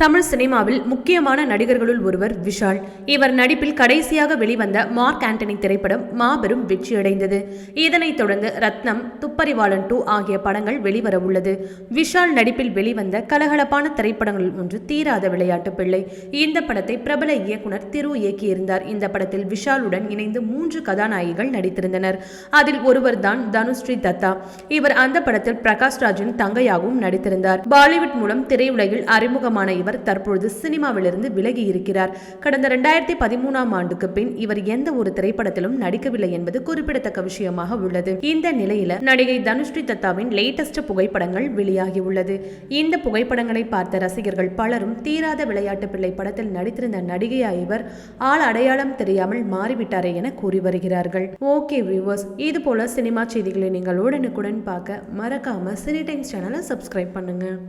தமிழ் சினிமாவில் முக்கியமான நடிகர்களுள் ஒருவர் விஷால். இவர் நடிப்பில் கடைசியாக வெளிவந்த மார்க் ஆண்டனி திரைப்படம் மாபெரும் வெற்றியடைந்தது. இதனைத் தொடர்ந்து ரத்னம் துப்பறிவாளன் டூ ஆகிய படங்கள் வெளிவர உள்ளது. விஷால் நடிப்பில் வெளிவந்த கலகலப்பான திரைப்படங்களில் ஒன்று தீராத விளையாட்டு பிள்ளை. இந்த படத்தை பிரபல இயக்குனர் திரு இயக்கியிருந்தார். இந்த படத்தில் விஷாலுடன் இணைந்து மூன்று கதாநாயகிகள் நடித்திருந்தனர். அதில் ஒருவர் தான் தனுஸ்ரீ தத்தா. இவர் அந்த படத்தில் பிரகாஷ் ராஜின் தங்கையாகவும் நடித்திருந்தார். பாலிவுட் மூலம் திரையுலகில் அறிமுகமான இவர் அவர் தற்பொழுது சினிமாவிலிருந்து விலகி இருக்கிறார். கடந்த இரண்டாயிரத்தி பதிமூணாம் ஆண்டுக்கு பின் இவர் எந்த ஒரு திரைப்படத்திலும் நடிக்கவில்லை என்பது குறிப்பிடத்தக்க விஷயமாக உள்ளது. இந்த நிலையில நடிகை தனுஸ்ரீ தத்தாவின் லேட்டஸ்ட் புகைப்படங்கள் வெளியாகி உள்ளது இந்த புகைப்படங்களை பார்த்த ரசிகர்கள் பலரும் தீராத விளையாட்டு பிள்ளை படத்தில் நடித்திருந்த நடிகையா இவர் ஆள் அடையாளம் தெரியாமல் மாறிவிட்டாரே என கூறி வருகிறார்கள். ஓகே வியூவர்ஸ் இது போல சினிமா செய்திகளை நீங்கள் உடனுக்குடன் பார்க்க மறக்காம சினி டைம்ஸ் சேனலை சப்ஸ்கிரைப் பண்ணுங்க.